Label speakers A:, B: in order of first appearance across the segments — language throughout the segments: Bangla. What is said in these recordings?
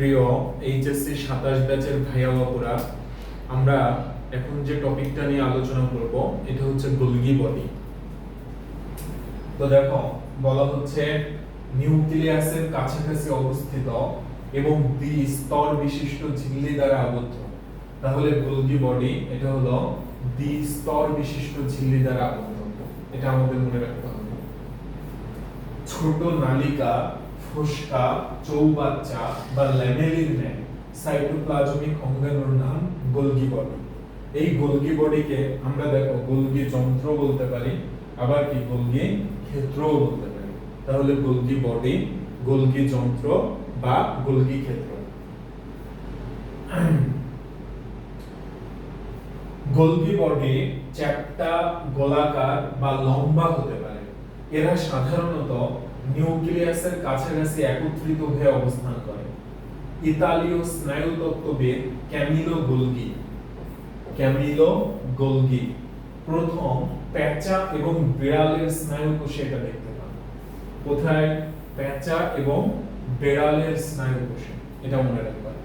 A: প্রিয় এইচএসসি সাতাশ ব্যাচের ভাইয়া বাপুরা আমরা এখন যে টপিকটা নিয়ে আলোচনা করব, এটা হচ্ছে গোলগি বডি তো দেখো, বলা হচ্ছে নিউক্লিয়াসের কাছাকাছি অবস্থিত এবং দ্বি স্তর বিশিষ্ট ঝিল্লি দ্বারা আবদ্ধ। তাহলে গোলগি বডি এটা হলো দ্বি স্তর বিশিষ্ট ঝিল্লি দ্বারা আবদ্ধ। এটা আমাদের মনে রাখতে হবে। ছোট নালিকা ফোসকা, চৌবাচ্চা বা ল্যামেলির ন্যায় সাইটোপ্লাজমিক অঙ্গাণুর নাম গোলগি বডি। এই গোলগি বডিকে আমরা দেখো, গোলগি যন্ত্র বলতে পারি, আবার কি গোলগি ক্ষেত্রও বলতে পারি। তাহলে গোলগি বডি, গোলগি যন্ত্র বা গোলগি ক্ষেত্র। গোলগি বডি চ্যাপ্টা গোলাকার বা লম্বা হতে পারে। এরা সাধারণত নিউক্লিয়াসের কাছাকাছি একত্রিত হয়ে অবস্থান করে। ইতালীয় স্নায়ুতত্ত্ববিদ ক্যামিলো গোলগি। ক্যামিলো গোলগি প্রথম প্যাঁচা এবং বিড়ালের স্নায়ু কোষে এটা দেখতে পান। কোথায়? প্যাঁচা এবং বিড়ালের স্নায়ু কোষে এটা মনে রাখবেন।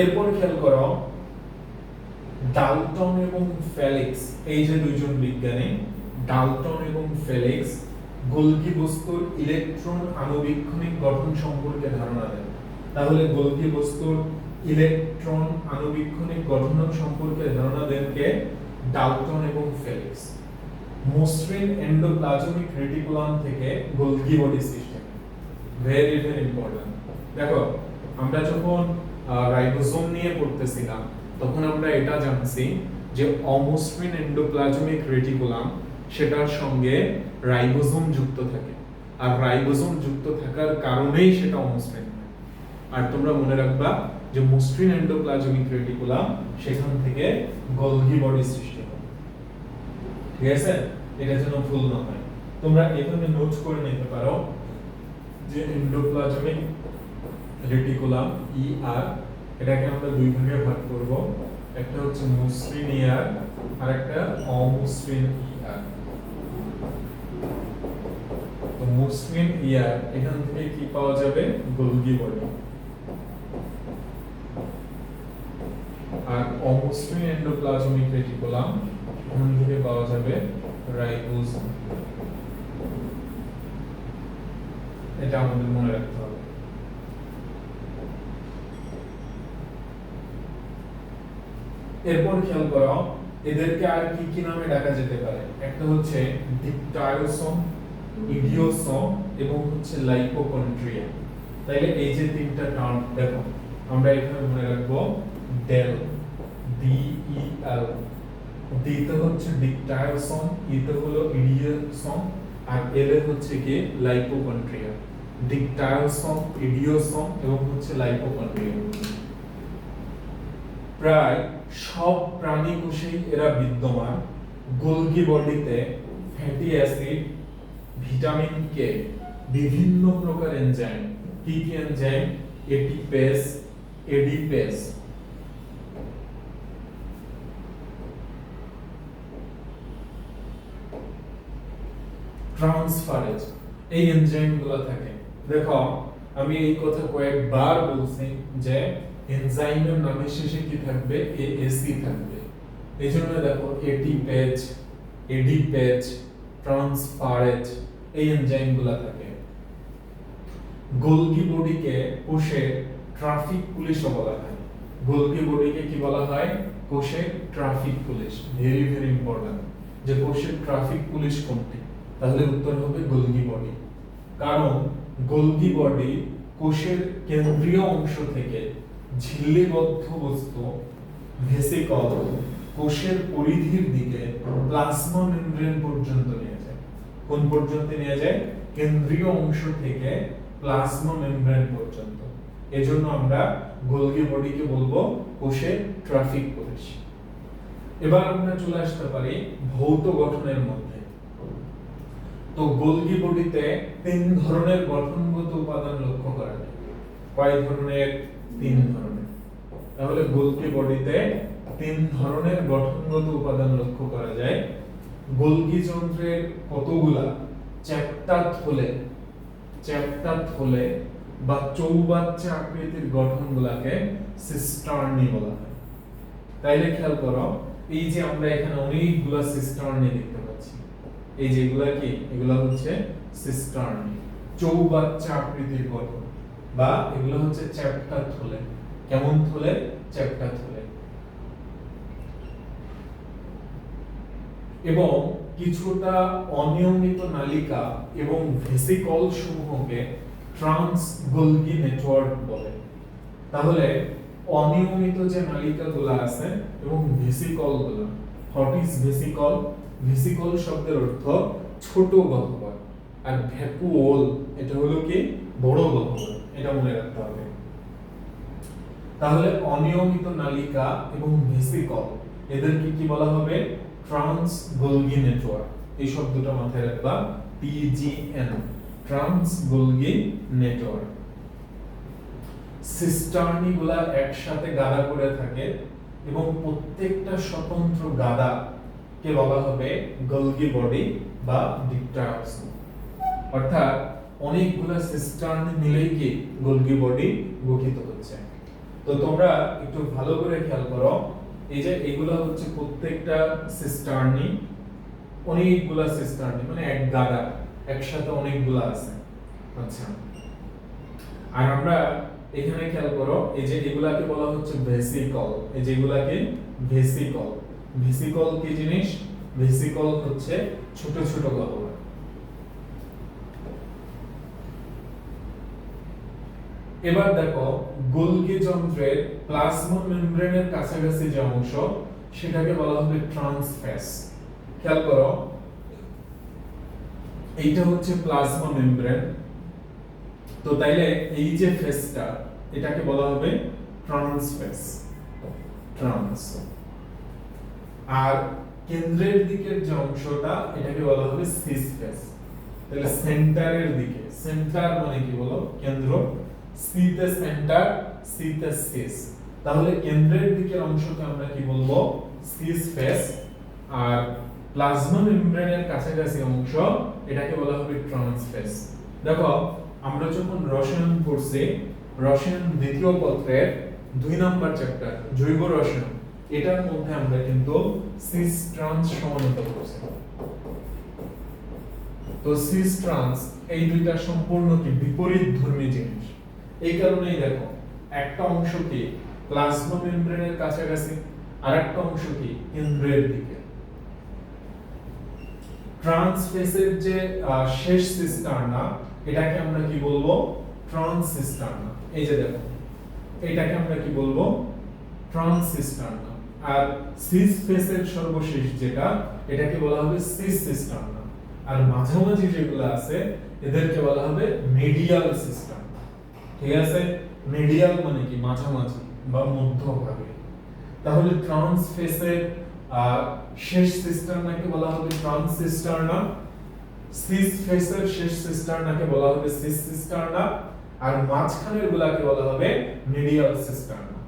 A: এরপর খেয়াল করো, ডালটন এবং ফেলিক্স, এই যে দুইজন বিজ্ঞানী ডালটন এবং ফেলিক্স গোলকি বস্তুর ইলেকট্রন আণুবীক্ষণিক গঠন সম্পর্কে ধারণা দেন। তাহলে গোলকি বস্তুর ইলেকট্রন আণুবীক্ষণিক গঠন সম্পর্কে ধারণা দেন কে? ডালটন এবং ফেলিক্স। মসৃণ এন্ডোপ্লাজমিক রেটিকুলাম থেকে Golgi body system. Very very important দেখো, আমরা যখন রাইবোসোম নিয়ে পড়তেছিলাম, তখন আমরা এটা জানছি যে অমসৃণ এন্ডোপ্লাজমিক রেটিকুলাম সেটার সঙ্গে রাইবোসোম যুক্ত থাকে। আর রাইবোসোম যুক্ত থাকার কারণেই সেটা অমসৃণ আর তোমরা মনে রাখবা যে মসৃণ এন্ডোপ্লাজমিক রেটিকুলাম সেখান থেকে গোলগি বডি সৃষ্টি হয়। ঠিক আছে? এটা যেন ভুল না হয়। তোমরা এখানে নোট করে নিতে পারো যে এন্ডোপ্লাজমিক রেটিকুলাম ই আর এটাকে আমরা দুই ভাগে ভাগ করব। একটা হচ্ছে মসৃণ ইয়ার আর একটা অমসৃণ মসৃণ ইয়ার, এখান থেকে কি পাওয়া যাবে? গোলগি বডি আর অমসৃণ এন্ডোপ্লাজমিক রেটিকুলাম এখান থেকে পাওয়া যাবে রাইবোসোম এটা আমাদের মনে রাখতে হবে। এরপর খেয়াল করো, এদেরকে আর কি কি নামে ডাকা যেতে পারে? একটা হচ্ছে ডিপটায়োসোম ইডিওসোম এবং হচ্ছে লাইপোকন্ট্রিয়া তাইলে এই যে তিনটা টার্ম দেখো, আমরা এখানে মনে রাখব ডেল ডি এল ডিতে হচ্ছে ডিপটায়োসোম ইতে হলো ইডিওসোম আর এল এ হচ্ছে কি লাইপোকন্ট্রিয়া ডিপটায়োসোম ইডিওসোম এবং হচ্ছে লাইপোকন্ট্রিয়া প্রায় সব প্রাণী কোষেই এরা বিদ্যমান। গোলগি বডিতে ফ্যাটি অ্যাসিড ভিটামিন কে বিভিন্ন প্রকার এনজাইম কি কি এনজাইম এটিপেস এডিপেস ট্রান্সফারেজ এই এনজাইমগুলো থাকে। দেখো, আমি এই কথা কয়েকবার বলছি যে এনজাইমের নামের শেষে কি থাকবে? এএসি থাকবে। এই জন্য দেখো এটি পেজ এডি ট্রান্সফারেজ এই এনজাইমগুলো থাকে। গোলগি বডিকে কোষে ট্রাফিক পুলিশও বলা হয়। গোলগি বডিকে কি বলা হয়? কোষে traffic police. Very very important যে কোষের ট্রাফিক পুলিশ কোনটি? তাহলে উত্তর হবে গোলগি বডি। কারণ গোলগি বডি কোষের কেন্দ্রীয় অংশ থেকে ঝিল্লিবদ্ধ বস্তু, ভেসিকল, কোষের পরিধির দিকে প্লাজমা মেমব্রেন পর্যন্ত নিয়ে কোন পর্যন্ত নিয়ে যায়? কেন্দ্রীয় অংশ থেকে প্লাজমা মেমব্রেন পর্যন্ত। এজন্য আমরা গোলগি বডিকে বলব কোষের ট্রাফিক পুলিশ এবার আমরা চলে আসতে পারি ভৌত গঠনের মধ্যে। তো গোলগি বডিতে তিন ধরনের গঠনগত উপাদান লক্ষ্য করা যায়। কয় ধরনের? তিন ধরনের। তাহলে গোলগি বডিতে তিন ধরনের গঠনগত উপাদান লক্ষ্য করা যায়। গোলগি যন্ত্রের কতগুলা চ্যাপ্টার থলে চ্যাপ্টা থলে বা চৌবাচ্চা আকৃতির গঠনগুলোকে সিস্টার্নি বলা হয়। তাইলে খেয়াল করো, এই যে আমরা এখানে অনেকগুলো সিস্টার্নি দেখতে পাচ্ছি। এই যেগুলা কি? এগুলা হচ্ছে সিস্টার্নি, চৌবাচ্চা আকৃতির গঠন বা এগুলো হচ্ছে চ্যাপ্টা থলে। কেমন থলে? চ্যাপ্টা থলে। এবং কিছুটা অনিয়মিত নালিকা এবং ভেসিকল সমূহকে ট্রান্স গোলগি নেটওয়ার্ক বলে। তাহলে অনিয়মিত যে নালিকাগুলো আছে এবং ভেসিকলগুলো হোয়াট ইজ ভেসিকল ভেসিকল শব্দের অর্থ ছোট গহ্বর আর ভ্যাকুওল এটা হলো কি? বড় গহ্বর এটা মনে রাখতে হবে। তাহলে অনিয়মিত নালিকা এবং ভেসিকল এদেরকে কি বলা হবে? ট্রান্স গোলগি নেটওয়ার্ক এই শব্দটা মাথায় রাখবা TGN trans Golgi network cisternae গুলা একসাথে গাদা করে থাকে এবং প্রত্যেকটা স্বতন্ত্র গাদা কে বলা হবে গলগি বডি বা ডিকটার্স। অর্থাৎ অনেকগুলা সিস্টার্নি মিলেই কি গলগি বডি গঠিত হচ্ছে। তো তোমরা একটু ভালো করে খেয়াল করো এই যে এগুলা হচ্ছে প্রত্যেকটা সিস্টার্নি অনেকগুলা সিস্টার্নি মানে এক গাদা, একসাথে অনেকগুলা আছে। আচ্ছা। আর আমরা এখানে খেয়াল করো, এই যে এগুলাকে বলা হচ্ছে ভেসিকল এই যেগুলাকে ভেসিকল ভেসিকল কি জিনিস? ভেসিকল হচ্ছে ছোট ছোট গহ্বর। এবার দেখো গোলগি যন্ত্রের প্লাজমা মেমব্রেনের কাছাকাছি যে অংশ, সেটাকে বলা হবে ট্রান্সফেস। খেয়াল করো, এইটা হচ্ছে প্লাজমা মেমব্রেন। তো তাইলে এই যে ফেসটা, এটাকে বলা হবে ট্রান্সফেস, ট্রান্স। আর কেন্দ্রের দিকের যে অংশটা, এটাকে বলা হবে সিস ফেস তাহলে সেন্টারের দিকে, সেন্টার মানে কি বলো? কেন্দ্র। সিতে সেন্টার সিতে সিস তাহলে কেন্দ্রের দিকের অংশকে আমরা কি বলব? সিস ফেস আর প্লাজমা মেমব্রেনের কাছাকাছি অংশ, এটাকে বলা হবে ট্রান্সফেস দেখো, আমরা যখন রসায়ন পড়ছি, রসায়ন দ্বিতীয় পত্রের দুই নাম্বার চ্যাপ্টার জৈব রসায়ন, এটার মধ্যে আমরা কিন্তু সিস ট্রান্স সমানতা করছি। তো সিস ট্রান্স এই দুইটা সম্পূর্ণ কি বিপরীত ধর্মী জিনিস। এই কারণেই দেখো, একটা অংশ কি প্লাজমা মেমব্রেনের কাছাকাছি আর একটা অংশ কি কেন্দ্রের দিকে। ট্রান্সফেসের যে শেষ সিস্টারনা, এটাকে আমরা কি বলব? ট্রান্সিস্টারনা। এই যে দেখো, এটাকে আমরা কি বলব? ট্রান্সিস্টারনা। আর সিস ফেসের সর্বশেষ যেটা, এটাকে বলা হবে সিস সিস্টারনা। আর মাঝামাঝি যেগুলো আছে, এদেরকে বলা হবে মিডিয়াল সিস্টেম ঠিক আছে? মিডিয়াল মানে কি? মাঝামাঝি বা মধ্যভাগে। তাহলে ট্রান্সফেসের শেষ সিস্টারনাকে বলা হবে ট্রান্স ট্রান্সিস্টারনা সিস ফেসের শেষ সিস্টারনাকে বলা হবে সিস সিস্টারনা আর মাঝখানের গুলাকে বলা হবে মিডিয়াল সিস্টারনা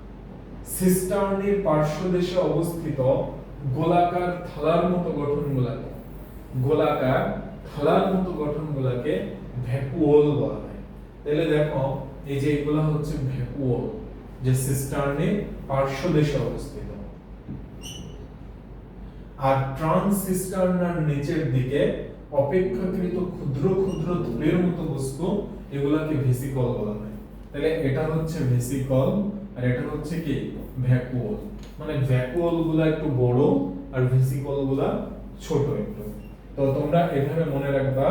A: সিস্টার্নির পার্শ্বদেশে অবস্থিত গোলাকার থালার মতো গঠনগুলাকে, গোলাকার থালার মতো গঠনগুলাকে ভ্যাকুওল বলা হয়। তাহলে দেখো এই যে এগুলা হচ্ছে ভ্যাকুওল যে সিস্টার্নের পার্শ্বদেশে অবস্থিত। আর ট্রান্সিস্টারনার নিচের দিকে অপেক্ষাকৃত ক্ষুদ্র ক্ষুদ্র থলের মতো বস্তু এগুলাকে ভেসিকল বলা হয়। তাহলে এটা হচ্ছে ভেসিকল আর এটা হচ্ছে কি? ভ্যাকুওল মানে ভ্যাকুওলগুলা একটু বড় আর ভেসিকলগুলা ছোট একটু। তো তোমরা এভাবে মনে রাখবা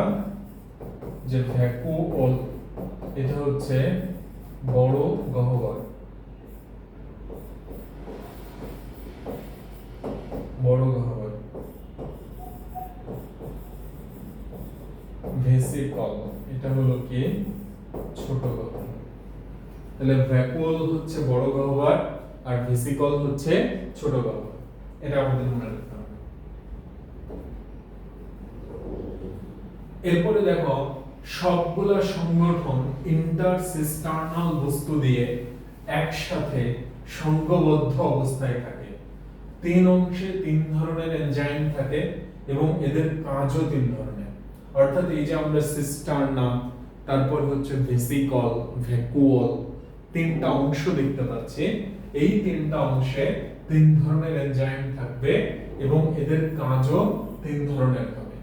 A: যে ভ্যাকুওল এটা হচ্ছে বড় গহ্বর। বড় গহ্বর। ভেসিকল এটা হলো কি? ছোট গহ্বর। তাহলে ভ্যাকুওল হচ্ছে বড় গহ্বর আর ভেসিকল হচ্ছে ছোট গহ্বর। এটা আমাদের মনে রাখতে হবে। এরপরে দেখো সবগুলা সংগঠন ইন্টারসিস্টার্নাল বস্তু দিয়ে একসাথে সংঘবদ্ধ অবস্থায় থাকে। তিন অংশে তিন ধরনের এনজাইম থাকে এবং এদের কাজও তিন ধরনের। অর্থাৎ এই যে আমরা সিস্টার্না তারপর হচ্ছে ভেসিকল ভ্যাকুয়াল তিনটা অংশ দেখতে পাচ্ছি। এই তিনটা অংশে তিন ধরনের এনজাইম থাকবে এবং এদের কাজও তিন ধরনের হবে।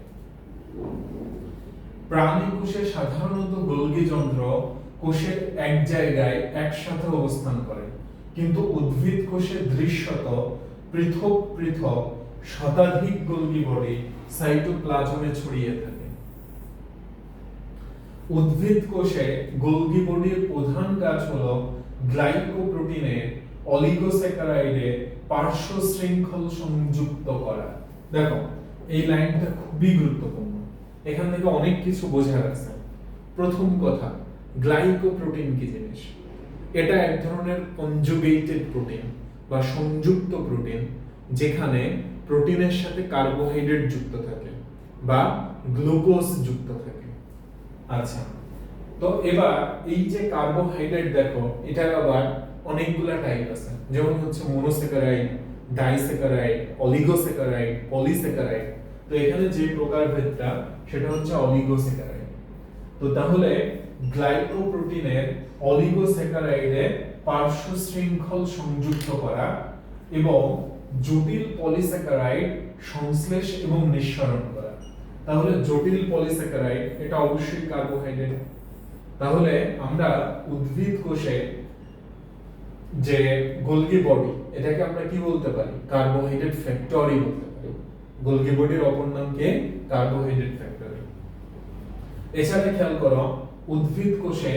A: প্রাণী কোষে সাধারণত গোলগি যন্ত্র কোষের এক জায়গায় একসাথে অবস্থান করে। কিন্তু উদ্ভিদ কোষে দৃশ্যত পৃথক পৃথক শতাধিক গোলগি বডি সাইটোপ্লাজমে ছড়িয়ে থাকে। উদ্ভিদ কোষে গোলগি বডির প্রধান কাজ হলো গ্লাইকোপ্রোটিনের অলিগোস্যাকারাইডে পার্শ্ব শৃঙ্খল সংযুক্ত করা। দেখো, এই লাইনটা খুবই গুরুত্বপূর্ণ। এখান থেকে অনেক কিছু বোঝার আছে। প্রথম কথা, গ্লাইকোপ্রোটিন কি জিনিস? এটা এক ধরনের কনজুগেটেড প্রোটিন বা সংযুক্ত প্রোটিন যেখানে প্রোটিনের সাথে কার্বোহাইড্রেট যুক্ত থাকে বা গ্লুকোজ যুক্ত থাকে। আচ্ছা তো এবার এই যে কার্বোহাইড্রেট দেখো, এটার আবার অনেকগুলা টাইপ আছে। যেমন হচ্ছে মনোস্যাকারাইড ডাইস্যাকারাইড অলিগোস্যাকারাইড পলিস্যাকারাইড তো এখানে যে প্রকারভেদটা সেটা হচ্ছে অলিগোস্যাকারাইড তো তাহলে গ্লাইকোপ্রোটিনের অলিগোস্যাকারাইডে পার্শ্ব শৃঙ্খল সংযুক্ত করা এবং জটিল পলিস্যাকারাইড সংশ্লেষ এবং নিঃসরণ করা। তাহলে জটিল পলিস্যাকারাইড এটা অবশ্যই কার্বোহাইড্রেট তাহলে আমরা উদ্ভিদ কোষে যে গোলগি বডি, এটাকে আমরা কি বলতে পারি? কার্বোহাইড্রেট ফ্যাক্টরি বলতে পারি। গোলগি বডির অপর নাম কি? কার্বোহাইড্রেট ফ্যাক্টরি এছাড়া খেয়াল করো, উদ্ভিদ কোষে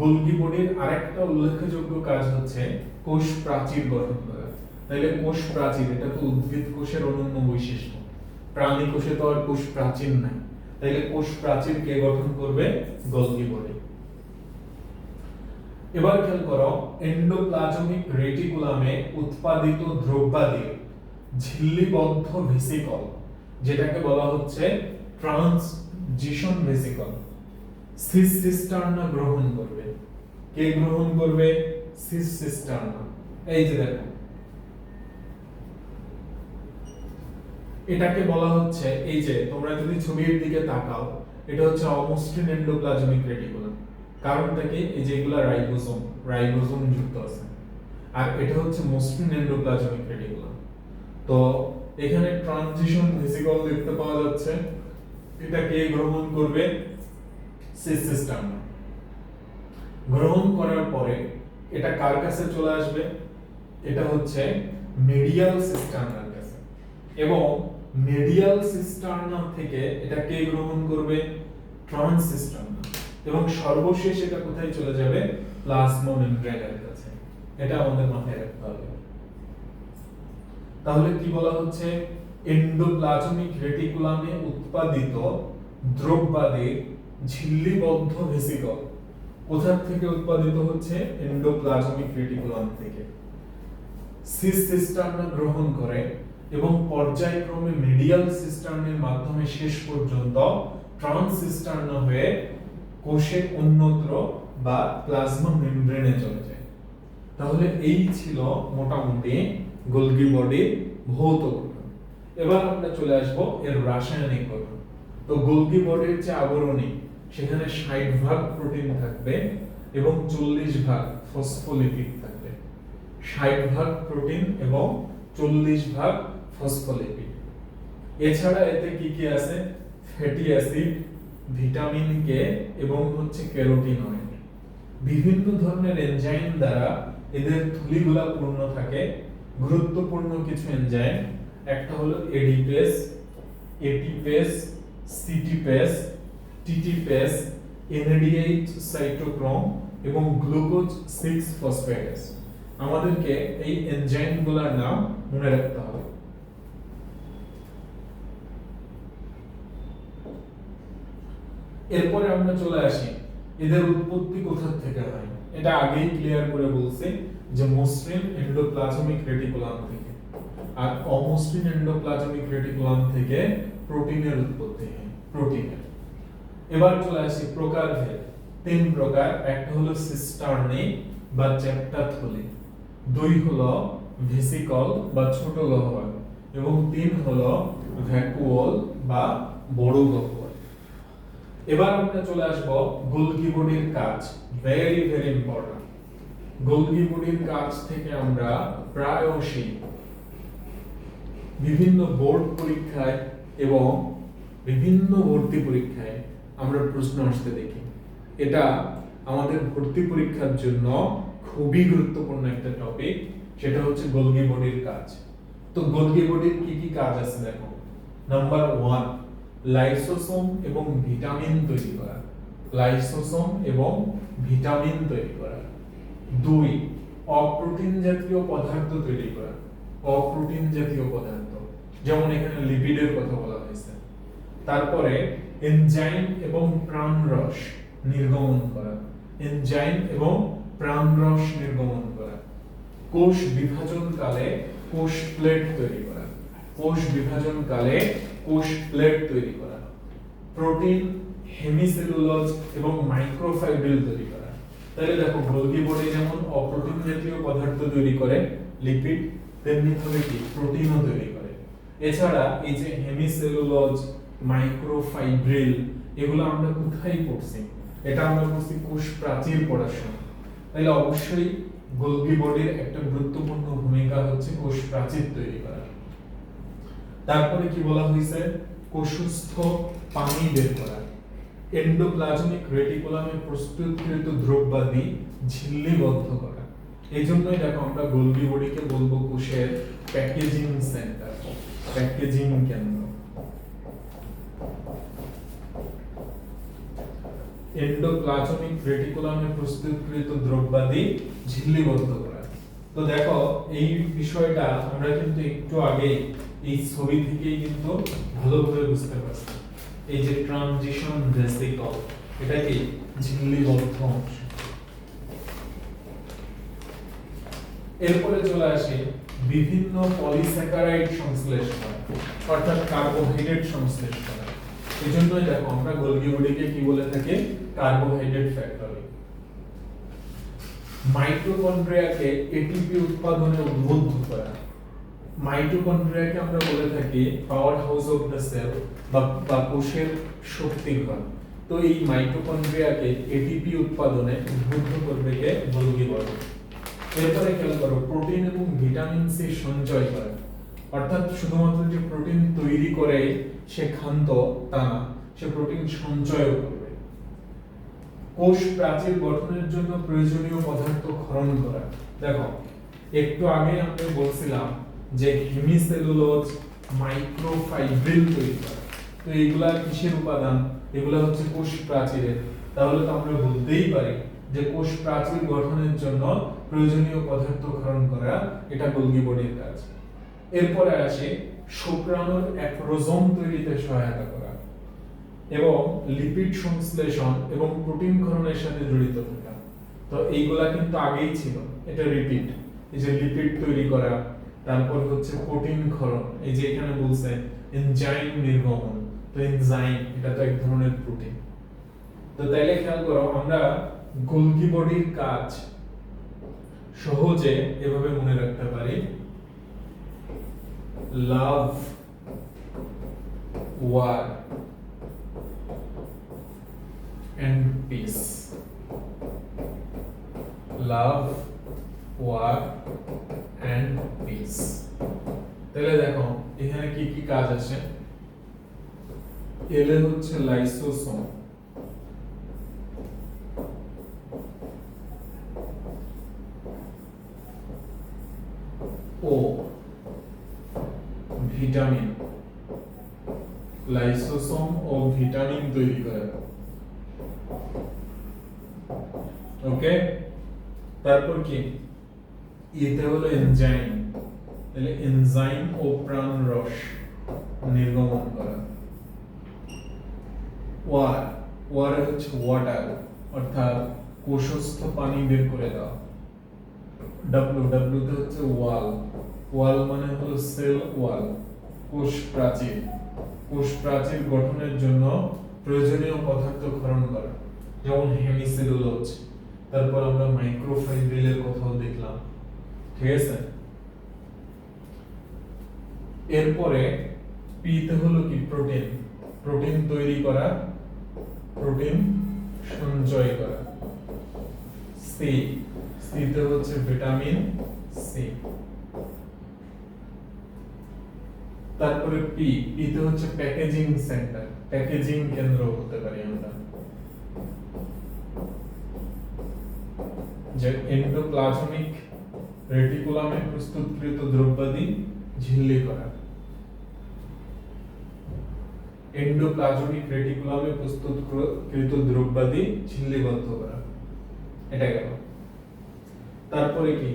A: গোলগি বডির আরেকটা উল্লেখযোগ্য কাজ হচ্ছে কোষ প্রাচীর গঠন করা। তাহলে কোষ প্রাচীর, এটা তো উদ্ভিদ কোষের অনন্য বৈশিষ্ট্য। প্রাণী কোষে তো আর কোষ প্রাচীর নাই। তাহলে কোষ প্রাচীর কে গঠন করবে? Golgi body. এবার খেয়াল করো এন্ডোপ্লাজমিক রেটিকুলামে উৎপাদিত দ্রব্যাদি ঝিল্লিবদ্ধ ভেসিকল যেটাকে বলা হচ্ছে ট্রান্সজিশন ভেসিকল সিস সিস্টার্না গ্রহণ করবে। কে গ্রহণ করবে? সিস সিস্টার্না এই যে দেখো। এটাকে বলা হচ্ছে, এই যে তোমরা যদি ছবির দিকে তাকাও, এটা হচ্ছে অমসৃণ এন্ডোপ্লাজমিক রেটিকুলাম। কারণটা কি? এই যে এগুলা রাইবোসোম রাইবোসোম যুক্ত আছে। আর এটা হচ্ছে মসৃণ এন্ডোপ্লাজমিক রেটিকুলাম। তো এখানে ট্রানজিশন ভেসিকল দেখতে পাওয়া যাচ্ছে। এটা কে গ্রহণ করবে? সিস সিস্টেম গ্রহণ করার পরে এটা কার কাছে চলে আসবে? এটা হচ্ছে মিডিয়াল সিস্টার্নার কাছে। এবং মিডিয়াল সিস্টার্না থেকে এটা কে গ্রহণ করবে? ট্রান্স সিস্টার্না এবং সর্বশেষ এটা কোথায় চলে যাবে? প্লাজমা মেমব্রেনের কাছে। এটা আমাদের মাথায় রাখতে হবে। তাহলে কি বলা হচ্ছে? এন্ডোপ্লাজমিক রেটিকুলামে উৎপাদিত দ্রব্যাদি ঝিল্লিবদ্ধ ভেসিকল কোথা থেকে উৎপাদিত হচ্ছে? এন্ডোপ্লাজমিক রেটিকুলাম থেকে। সিস সিস্টার্না গ্রহণ করে এবং পর্যায়ক্রমে মিডিয়াল সিস্টার্নের মাধ্যমে শেষ পর্যন্ত ট্রান্স সিস্টার্না হয়ে কোষে অন্যত্র বা প্লাজমা মেমব্রেনে চলে যায়। তাহলে এই ছিল মোটামুটি গোলগি বডির ভৌত এবার আমরা চলে আসব এর রাসায়নিক গঠন। তো গোলগি বডির যে আবরণী, সেখানে ষাট ভাগ প্রোটিন থাকবে এবং চল্লিশ ভাগ ফসফোলিপিড থাকবে। ষাট ভাগ প্রোটিন এবং চল্লিশ ভাগ ফসফোলিপিড এছাড়া এতে কি কি আছে? ফ্যাটি অ্যাসিড ভিটামিন কে এবং হচ্ছে ক্যারোটিনয়েড বিভিন্ন ধরনের এনজাইম দ্বারা এদের থলিগুলা পূর্ণ থাকে, গুরুত্বপূর্ণ কিছু এনজাইম একটা হলো ADPase ATPase CTPase TTPase NADH cytochrome এবং গ্লুকোজ 6 ফসফেটেস আমাদেরকে এই এনজাইমগুলোর নাম মনে রাখতে হবে। এরপরে আমরা চলে আসি। এদের উৎপত্তি কোথা থেকে হয়? এটা আগেই ক্লিয়ার করে বলছে যে মসৃণ এন্ডোপ্লাজমিক রেটিকুলাম থেকে। আর অমসৃণ এন্ডোপ্লাজমিক রেটিকুলাম থেকে প্রোটিনের উৎপত্তি হয় প্রোটিনের এবার চলে আসি প্রকারভেদ। তিন প্রকার, একটা হলো সিস্টার্নি বা চ্যাপ্টা থলি দুই হলো ভেসিকল বা ছোট গহ্বর এবং তিন হলো ভ্যাকুওল বা বড় গহ্বর এবার আমরা চলে আসব গোলকি বডির কাজ ভেরি ভেরি ইম্পর্টেন্ট গোলকি বডির কাজ থেকে আমরা প্রায়শই বিভিন্ন বোর্ড পরীক্ষায় এবং বিভিন্ন ভর্তি পরীক্ষায় আমরা প্রশ্ন আসতে দেখি। এটা আমাদের ভর্তি পরীক্ষার জন্য খুবই গুরুত্বপূর্ণ একটা টপিক সেটা হচ্ছে গোলগি বডির কাজ। তো গোলগি বডির কি কি কাজ আছে দেখো? নাম্বার ওয়ান লাইসোসোম এবং ভিটামিন তৈরি করা। লাইসোসোম এবং ভিটামিন তৈরি করা। দুই, অপ্রোটিন জাতীয় পদার্থ তৈরি করা। অপ্রোটিন জাতীয় পদার্থ। যেমন এখানে লিপিডের কথা বলা হয়েছে। তারপরে এনজাইম এবং প্রাণরস নির্গমন করা। এনজাইম এবং প্রাণরস নির্গমন করা। কোষ বিভাজন কালে কোষ প্লেট তৈরি করা। কোষ বিভাজন কালে কোষ প্লেট তৈরি করা। প্রোটিন, হেমিসেলুলোজ এবং মাইক্রোফাইব্রিল তৈরি করা। তাহলে দেখো গোলগি বডি যেমন অপ্রোটিন জাতীয় পদার্থ তৈরি করে, লিপিড, তেমনি ভাবে কি? প্রোটিনও তৈরি করে। এছাড়া এই যে হেমিসেলুলোজ মাইক্রোফাইব্রিল এগুলো আমরা কোথায় পড়ছি? এটা আমরা পড়ছি কোষ প্রাচীর পড়ার সময় তাহলে অবশ্যই গোলগি বডির একটা গুরুত্বপূর্ণ ভূমিকা হচ্ছে কোষ প্রাচীর তৈরি করা। তারপরে কি বলা হয়েছে? কোষস্থ পানি বের করা। এন্ডোপ্লাজমিক রেটিকুলামে প্রস্তুতকৃত দ্রব্যাদি ঝিল্লিবদ্ধ করা। এই জন্যই দেখো আমরা গোলগি বডিকে বলব? কোষের প্যাকেজিং সেন্টার প্যাকেজিং কেন্দ্র এন্ডোপ্লাজমিক রেটিকুলামে প্রস্তুতকৃত দ্রব্যাদি ঝিল্লিবদ্ধ করা। তো দেখো, এই বিষয়টা আমরা কিন্তু একটু আগে এই ছবি থেকেই কিন্তু ভালোভাবে বুঝতে পারছি। এই যে ট্রানজিশন ভেসিকল এটা কি? ঝিল্লিবদ্ধ অংশ। এরপরে চলে আসে বিভিন্ন পলিস্যাকারাইড সংশ্লেষ করা অর্থাৎ কার্বোহাইড্রেট সংশ্লেষ করা এই জন্যই দেখো আমরা গোলগি বডিকে কি বলে থাকি? কার্বোহাইড্রেট ফ্যাক্টরি মাইটোকন্ড্রিয়াকে এটিপি উৎপাদনে উদ্বুদ্ধ করা। মাইটোকন্ড্রিয়াকে আমরা বলে থাকি power house of the cell বা কোষের শক্তি ঘর তো এই মাইটোকন্ড্রিয়াকে এটিপি উৎপাদনে উদ্বুদ্ধ করবে কে? গোলগি বডি এরপরে খেয়াল করো প্রোটিন এবং ভিটামিন সি সঞ্চয় করে। অর্থাৎ শুধুমাত্র যে প্রোটিন তৈরি করে সে খান্ত তা না, সে প্রোটিন সঞ্চয় করবে। কোষ প্রাচীর গঠনের জন্য প্রয়োজনীয় পদার্থ ক্ষরণ করা। দেখো, একটু আগে আমরা বলছিলাম যে হেমিসেলুলোজ মাইক্রোফাইব্রিল তৈরি করা। তো এগুলা কিসের উপাদান? এগুলা হচ্ছে কোষ প্রাচীরের। তাহলে তো আমরা বলতেই পারি যে কোষ প্রাচীর গঠনের জন্য প্রয়োজনীয় পদার্থ ক্ষরণ করা, এটা গোলগি বডির কাজ। এরপরে আসে শুক্রাণুর অ্যাক্রোজোম তৈরিতে সহায়তা করা এবং লিপিড সংশ্লেষণ এবং প্রোটিন ক্ষরণের সাথে জড়িত থাকা। তো এইগুলা কিন্তু আগেই ছিল, এটা রিপিট এই যে লিপিড তৈরি করা, তারপর হচ্ছে প্রোটিন ক্ষরণ এই যে এখানে বলছে এনজাইম নির্গমন। তো এনজাইম এটা তো এক ধরনের প্রোটিন তো তাইলে খেয়াল করো, আমরা গোলগি বডির কাজ সহজে এভাবে মনে রাখতে পারি। Love war and peace love war and peace তাহলে দেখো, এখানে কি কি কাজ আছে? এলে হচ্ছে লাইসোসোম ও ভিটামিন। লাইসোসোম ও ভিটামিন তৈরি করে। ওকে? তারপর কি? এতে হলো এনজাইম তাহলে এনজাইম ও প্রাণ রস নির্গমন করা। ওয়ার। ওয়ার হচ্ছে ওয়াটার অর্থাৎ কোষস্থ পানি বের করে দেওয়া। ডাব্লু ডাব্লু তে হচ্ছে ওয়াল ওয়াল মানে হলো সেল ওয়াল কোষ প্রাচীর। কোষ প্রাচীর গঠনের জন্য প্রয়োজনীয় পদার্থ ক্ষরণ করা। যেমন হেমিসেলুলোজ তারপর আমরা মাইক্রোফাইব্রিলের কথাও দেখলাম। ঠিক আছে? এরপরে পিতে হলো কি? প্রোটিন প্রোটিন তৈরি করা প্রোটিন সঞ্চয় করা। সি সিতে হচ্ছে ভিটামিন সি তারপরে পি পিতে হচ্ছে প্যাকেজিং সেন্টার প্যাকেজিং কেন্দ্র হতে পারি আমরা। যে এন্ডোপ্লাজমিক রেটিকুলামে প্রস্তুতকৃত দ্রব্যাদি ঝিল্লি করা। এন্ডোপ্লাজমিক রেটিকুলামে প্রস্তুতকৃত দ্রব্যাদি ঝিল্লিবদ্ধ করা। এটা গেল। তারপরে কি?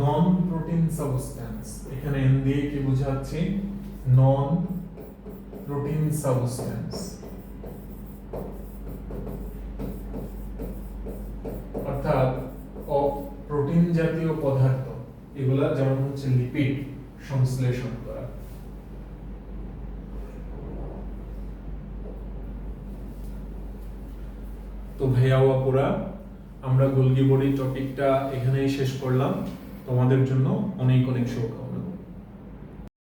A: নন প্রোটিন সাবস্ট্যান্স এখানে এন দিয়ে কি বোঝাচ্ছি? নন প্রোটিন সাবস্ট্যান্স অর্থাৎ প্রোটিন জাতীয় পদার্থ, এগুলা যেমন হচ্ছে লিপিড সংশ্লেষণ করা। তো ভাইয়া আপুরা আমরা গোলগি বডি টপিকটা এখানেই শেষ করলাম। তোমাদের জন্য অনেক অনেক শুভকামনা।